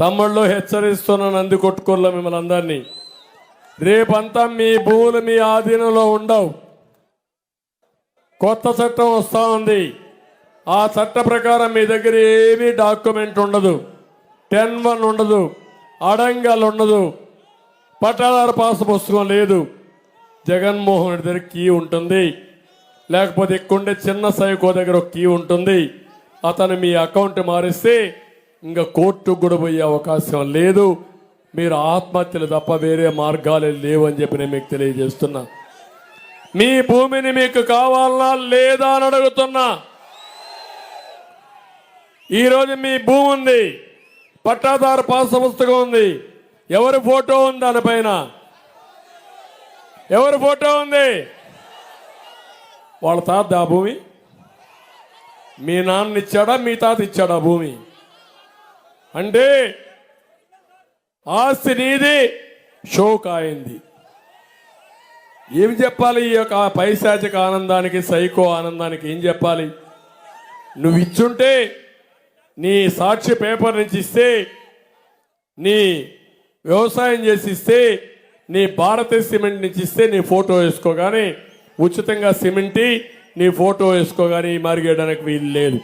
తమ్ముళ్ళు హెచ్చరిస్తున్నాను అంది కొట్టుకోలే మిమ్మల్ని అందరినీ. రేపంతా మీ భూములు మీ ఆధీనంలో ఉండవు. కొత్త చట్టం వస్తూ ఉంది. ఆ చట్ట ప్రకారం మీ దగ్గర ఏమీ డాక్యుమెంట్ ఉండదు. టెన్ వన్ ఉండదు. అడంగల్ ఉండదు. పట్టాదారు పాస్ పుస్తకం లేదు. జగన్మోహన్ రెడ్డి దగ్గర కీ ఉంటుంది. లేకపోతే ఎక్కుండే చిన్న సైకో దగ్గర ఒక కీ ఉంటుంది. అతను మీ అకౌంట్ మారిస్తే ఇంకా కోర్టుకు కూడా పోయే అవకాశం లేదు. మీరు ఆత్మహత్యలు తప్ప వేరే మార్గాలే లేవని చెప్పి నేను మీకు తెలియజేస్తున్నా. మీ భూమిని మీకు కావాలనా లేదా అని అడుగుతున్నా. ఈరోజు మీ భూమి ఉంది. పట్టాదారు పాస్ పుస్తకం ఉంది. ఎవరి ఫోటో ఉంది దానిపైన? ఎవరి ఫోటో ఉంది? వాళ్ళ తాత ఆ భూమి? మీ నాన్న ఇచ్చాడా? మీ తాత ఇచ్చాడా భూమి? అంటే ఆస్తి నీది షోక్ అయింది ఏం చెప్పాలి ఈ యొక్క పైశాచిక ఆనందానికి సైకో ఆనందానికి ఏం చెప్పాలి? నువ్వు ఇచ్చుంటే నీ సాక్షి పేపర్ నుంచి ఇస్తే నీ వ్యవసాయం చేసి ఇస్తే నీ భారతీయ సిమెంట్ నుంచి ఇస్తే నీ ఫోటో వేసుకోగానే ఉచితంగా సిమెంట్ నీ ఫోటో వేసుకోగానే మరిగేయడానికి వీలు లేదు.